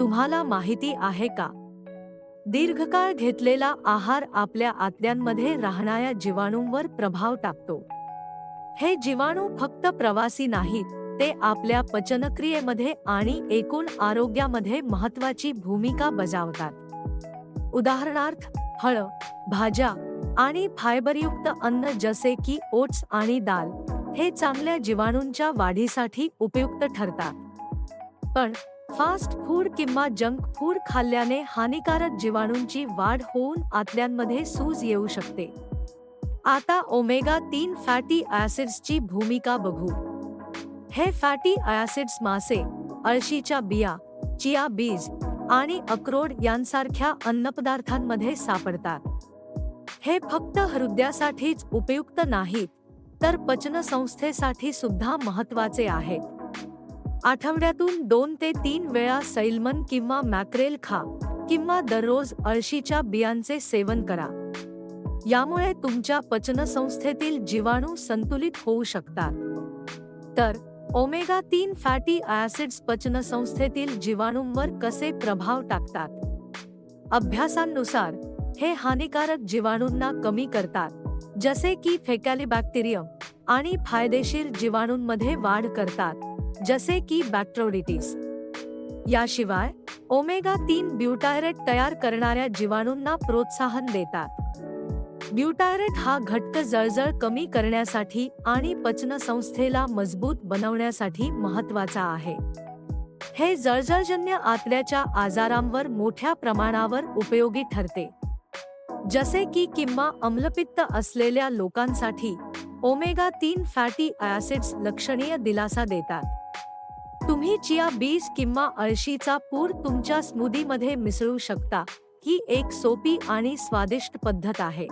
तुम्हाला माहिती आहे का? दीर्घकाळ घेतलेला आहार आपल्या आतड्यांमध्ये राहणाऱ्या जीवाणूंवर प्रभाव टाकतो. हे जीवाणू फक्त प्रवासी नाहीत ते आपल्या पचनक्रियेमध्ये आणि एकूण आरोग्यामध्ये महत्वाची भूमिका बजावतात. उदाहरणार्थ फळ भाज्या आणि फायबरयुक्त अन्न जसे की ओट्स आणि दाल हे चांगल्या जीवाणूंच्या वाढीसाठी उपयुक्त ठरतात. पण फास्ट फूड किंवा जंक फूड खाल्ल्याने हानिकारक जीवाणूंची वाढ होऊन आतल्यांमध्ये सूज येऊ शकते. आता ओमेगा तीन फॅटी ॲसिड्सची भूमिका बघू. हे फॅटी ॲसिड्स मासे अळशीच्या बिया चिया बीज आणि अक्रोड यांसारख्या अन्नपदार्थांमध्ये सापडतात. हे फक्त हृदयासाठीच उपयुक्त नाहीत तर पचनसंस्थेसाठी सुद्धा महत्त्वाचे आहेत. आठवड्यातून दोन ते तीन वेळा सैलमन किंवा मॅक्रेल खा किंवा दररोज अळशीच्या बियांचे सेवन करा. यामुळे तुमच्या पचनसंस्थेतील जीवाणू संतुलित होऊ शकतात. तर ओमेगा तीन फॅटी ॲसिड्स पचनसंस्थेतील जीवाणूंवर कसे प्रभाव टाकतात? अभ्यासांनुसार हे हानिकारक जीवाणूंना कमी करतात जसे की फेकॅलिबॅक्टेरियम आणि फायदेशीर जीवाणूंमध्ये वाढ करतात. जसे की बॅक्ट्रोडिटीस याशिवाय ओमेगा तीन ब्युटायरेट तयार करणाऱ्या जीवाणूंना प्रोत्साहन देतात. ब्युटायरेट हा घट्ट जळजळ कमी करण्यासाठी आणि पचनसंस्थेला मजबूत बनवण्यासाठी महत्त्वाचा आहे. हे जळजळजन्य आतड्याच्या आजारांवर मोठ्या प्रमाणावर उपयोगी ठरते. जसे की किंवा अम्लपित्त असलेल्या लोकांसाठी ओमेगा तीन फॅटी ॲसिड्स लक्षणीय दिलासा देतात. तुम्ही चिया बीज किंवा अळशीचा पूर तुमच्या स्मूदीमध्ये मिसळू शकता. ही एक सोपी आणि स्वादिष्ट पद्धत आहे.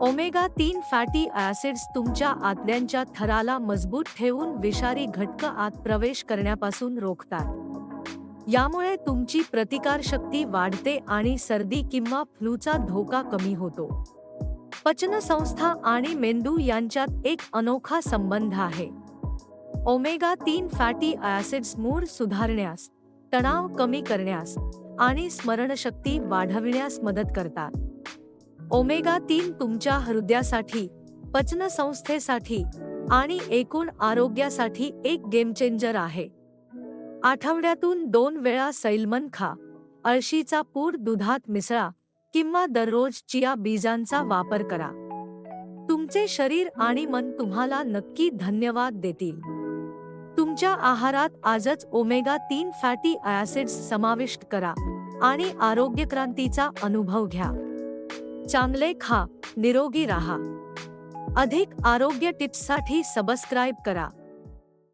ओमेगा तीन फॅटी ॲसिड्स तुमच्या आतल्यांच्या थराला मजबूत ठेवून विषारी घटक आत प्रवेश करण्यापासून रोखतात. यामुळे तुमची प्रतिकारशक्ती वाढते आणि सर्दी किंवा फ्लूचा धोका कमी होतो. पचनसंस्था आणि मेंदू यांच्यात एक अनोखा संबंध आहे. ओमेगा तीन फॅटी ॲसिड्स मूड सुधारण्यास तणाव कमी करण्यास आणि स्मरणशक्ती वाढविण्यास मदत करतात. ओमेगा तीन तुमच्या हृदयासाठी पचनसंस्थेसाठी आणि एकूण आरोग्यासाठी एक गेमचेंजर आहे. आठवड्यातून दोन वेळा सैलमन खा अळशीचा पूर दुधात मिसळा किंवा दररोज चिया बीजांचा वापर करा. तुमचे शरीर आणि मन तुम्हाला नक्की धन्यवाद देतील. तुमच्या आहारात आजच ओमेगा तीन फॅटी ॲसिड्स समाविष्ट करा आणि आरोग्य क्रांतीचा अनुभव घ्या. चांगले खा निरोगी राहा. अधिक आरोग्य टिप्ससाठी सबस्क्राईब करा.